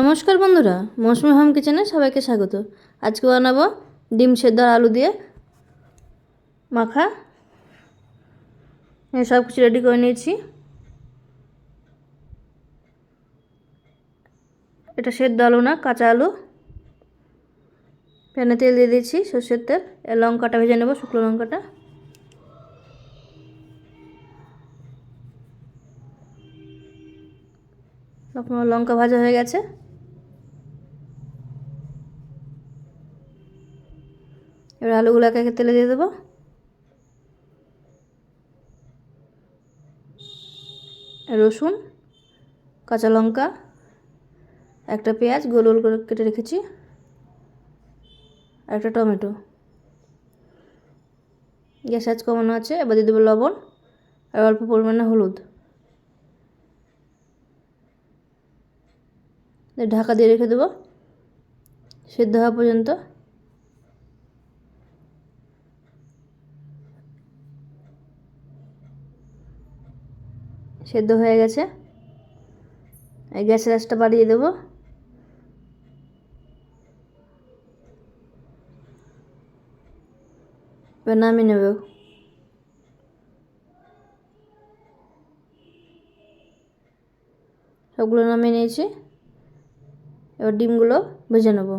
নমস্কার বন্ধুরা, মৌসুমি হোম কিচেনে সবাইকে স্বাগত। আজকে বানাবো ডিম সেদ্ধ আলু দিয়ে মাখা। সব কিছু রেডি করে নিয়েছি। এটা সেদ্ধ আলু না, কাঁচা আলু। প্যানে তেল দিয়ে দিয়েছি সর্ষের তেল। লঙ্কাটা ভেজে নেব শুকনো লঙ্কাটা। লঙ্কা লঙ্কা ভাজা হয়ে গেছে। এবার আলুগুলো একে একে তেলে দিয়ে দেবো। রসুন, কাঁচা লঙ্কা, একটা পেঁয়াজ, গোল গোল করে কেটে রেখেছি, আর একটা টমেটো। গ্যাস আজ কমানো আছে, এবার দিয়ে দেবো লবণ, আর অল্প পরিমাণে হলুদ। ঢাকা দিয়ে রেখে দেবো। সেদ্ধ হওয়া পর্যন্ত। সেদ্ধ হয়ে গেছে। এই গ্যাসের আঁচটা বাড়িয়ে দেবো। এবার নামিয়ে নেব। সবগুলো নামিয়ে নিয়েছি। এবার ডিমগুলো ভেজে নেব।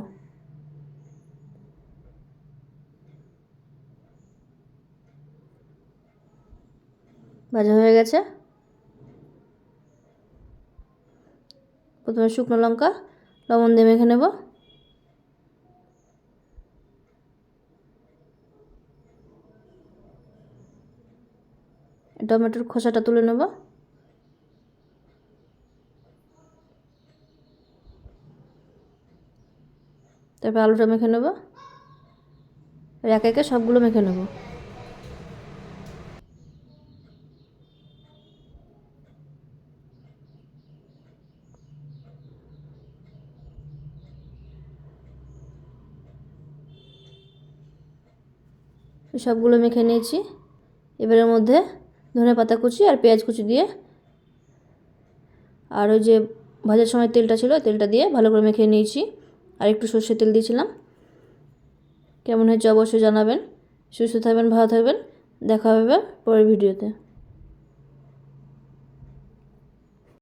ভাজা হয়ে গেছে। প্রথমে শুকনো লঙ্কা, লবণ দিয়ে মেখে নেব। টমেটোর খোসাটা তুলে নেব। তারপর আলুটা মেখে নেব। একে একে সবগুলো মেখে নেব। সবগুলো মেখে নিয়েছি। এবারের মধ্যে ধনে পাতা কুচি আর পেঁয়াজ কুচি দিয়ে আর ওই যে ভাজার সময় তেলটা ছিল, তেলটা দিয়ে ভালো করে মেখে নিয়েছি। আর একটু সর্ষের তেল দিয়েছিলাম। কেমন হয়েছে অবশ্যই জানাবেন। সুস্থ থাকবেন, ভালো থাকবেন। দেখা হবে পরের ভিডিওতে।